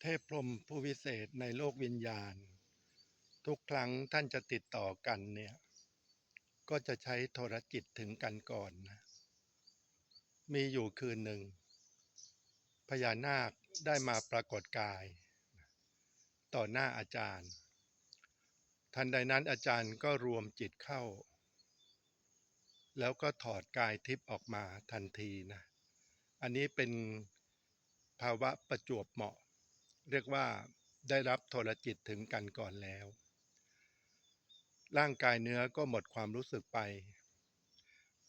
เทพพรมผู้วิเศษในโลกวิญญาณ ทุกครั้งท่านจะติดต่อกันเนี่ย ก็จะใช้โทรจิตถึงกันก่อนนะ มีอยู่คืนหนึ่ง พญานาคได้มาปรากฏกาย ต่อหน้าอาจารย์ ทันใดนั้นอาจารย์ก็รวมจิตเข้า แล้วก็ถอดกายทิพย์ออกมาทันทีนะ อันนี้เป็นภาวะประจวบเหมาะ เรียกว่าได้รับโทรจิตถึงกันก่อนแล้ว ร่างกายเนื้อก็หมดความรู้สึกไป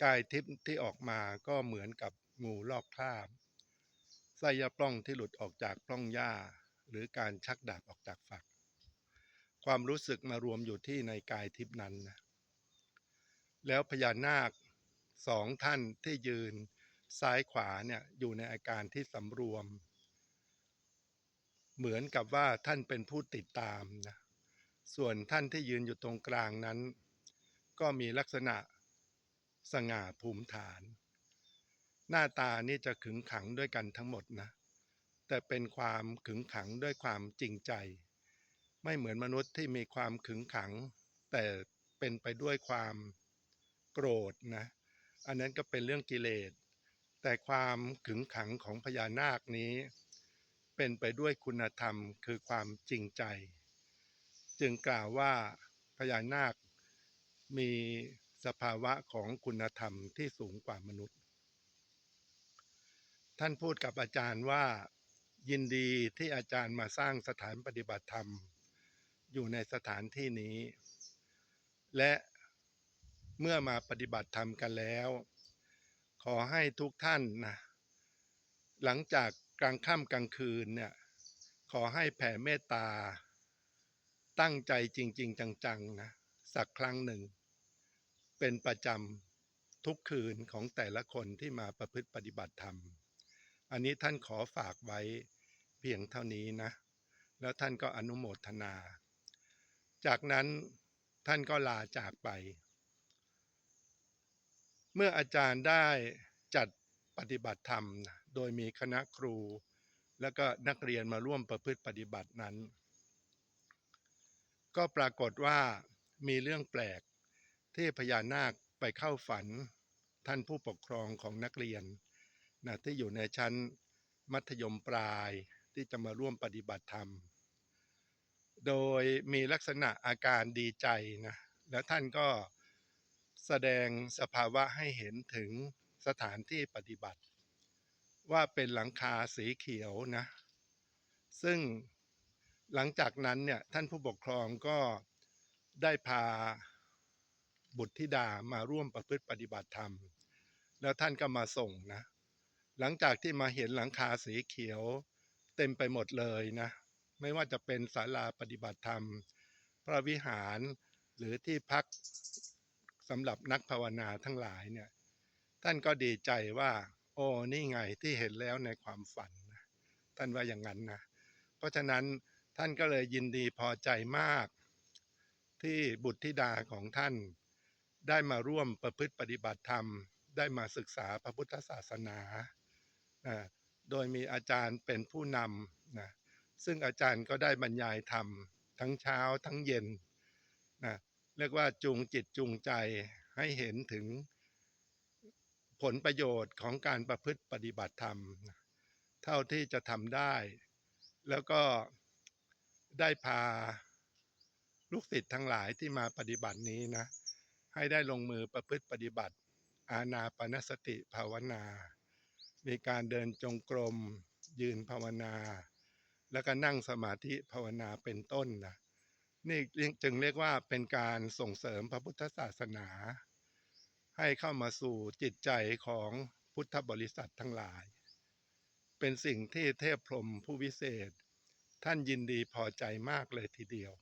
กายทิพย์ที่ออกมาก็เหมือนกับงูลอกคราบไส้ยาปล้องที่หลุดออกจากปล้องหญ้า หรือการชักดาบออกจากฝัก ความรู้สึกมารวมอยู่ที่ในกายทิพย์นั้นนะแล้วพญานาคสองท่านที่ยืนซ้ายขวาเนี่ยอยู่ในอาการที่สำรวม เหมือนกับว่าท่านเป็นผู้ติดตามนะส่วนท่านที่ยืนอยู่ตรงกลางนั้น ก็มีลักษณะสง่าภูมิฐาน หน้าตานี่จะขึงขังด้วยกันทั้งหมดนะ แต่เป็นความขึงขังด้วยความจริงใจ ไม่เหมือนมนุษย์ที่มีความขึงขัง แต่เป็นไปด้วยความโกรธนะ อันนั้นก็เป็นเรื่องกิเลส แต่ความขึงขังของพญานาคนี้ เป็นไปด้วยคุณธรรมคือความจริงใจ จึงกล่าวว่าพญานาคมีสภาวะของคุณธรรมที่สูงกว่ามนุษย์ ท่านพูดกับอาจารย์ว่า ยินดีที่อาจารย์มาสร้างสถานปฏิบัติธรรม อยู่ในสถานที่นี้ และเมื่อมาปฏิบัติธรรมกันแล้ว ขอให้ทุกท่านนะหลังจาก กลางค่ำกลางคืนเนี่ยขอให้แผ่เมตตา ตั้งใจจริง ๆ จังๆนะสักครั้งหนึ่ง เป็นประจำทุกคืนของแต่ละคนที่มาประพฤติปฏิบัติธรรม อันนี้ท่านขอฝากไว้เพียงเท่านี้นะ แล้วท่านก็อนุโมทนา จากนั้นท่านก็ลาจากไป เมื่ออาจารย์ได้จัด ปฏิบัติธรรม โดยมีคณะครู แล้วก็นักเรียนมาร่วมประพฤติปฏิบัตินั้น ก็ปรากฏว่ามีเรื่องแปลกที่พญานาคไปเข้าฝันท่านผู้ปกครองของนักเรียนนะที่อยู่ในชั้นมัธยมปลายที่จะมาร่วมปฏิบัติธรรม โดยมีลักษณะอาการดีใจนะ แล้วท่านก็แสดงสภาวะให้เห็นถึง สถานที่ปฏิบัติ ว่าเป็นหลังคาสีเขียวนะ ซึ่งหลังจากนั้นเนี่ยท่านผู้ปกครองก็ได้พาบุตรธิดามาร่วมประพฤติปฏิบัติธรรม แล้วท่านก็มาส่งนะ หลังจากที่มาเห็นหลังคาสีเขียว เต็มไปหมดเลยนะ ไม่ว่าจะเป็นศาลาปฏิบัติธรรม พระวิหารหรือที่พักสำหรับนักภาวนาทั้งหลายเนี่ย ท่านก็ดีใจว่า โอ้นี่ไงที่เห็นแล้วในความฝันนะท่านว่าอย่างนั้นนะเพราะฉะนั้นท่านก็เลยยินดีพอใจมาก ที่บุตรธิดาของท่านได้มาร่วมประพฤติปฏิบัติธรรม ได้มาศึกษาพระพุทธศาสนานะโดยมีอาจารย์เป็นผู้นำนะซึ่งอาจารย์ก็ได้บรรยายธรรม ทั้งเช้าทั้งเย็นนะเรียกว่าจูงจิตจูงใจให้เห็นถึง ผลประโยชน์ของการประพฤติปฏิบัติธรรม เท่าที่จะทำได้ แล้วก็ได้พาลูกศิษย์ทั้งหลายที่มาปฏิบัตินี้นะ ให้ได้ลงมือประพฤติปฏิบัติ อาณาปณสติภาวนา มีการเดินจงกรม ยืนภาวนา แล้วก็นั่งสมาธิภาวนาเป็นต้นนะนี่จึงเรียกว่าเป็นการส่งเสริมพระพุทธศาสนา ให้เข้ามาสู่จิตใจของพุทธบริษัททั้งหลาย เป็นสิ่งที่เทพพรหมผู้วิเศษ ท่านยินดีพอใจมากเลยทีเดียว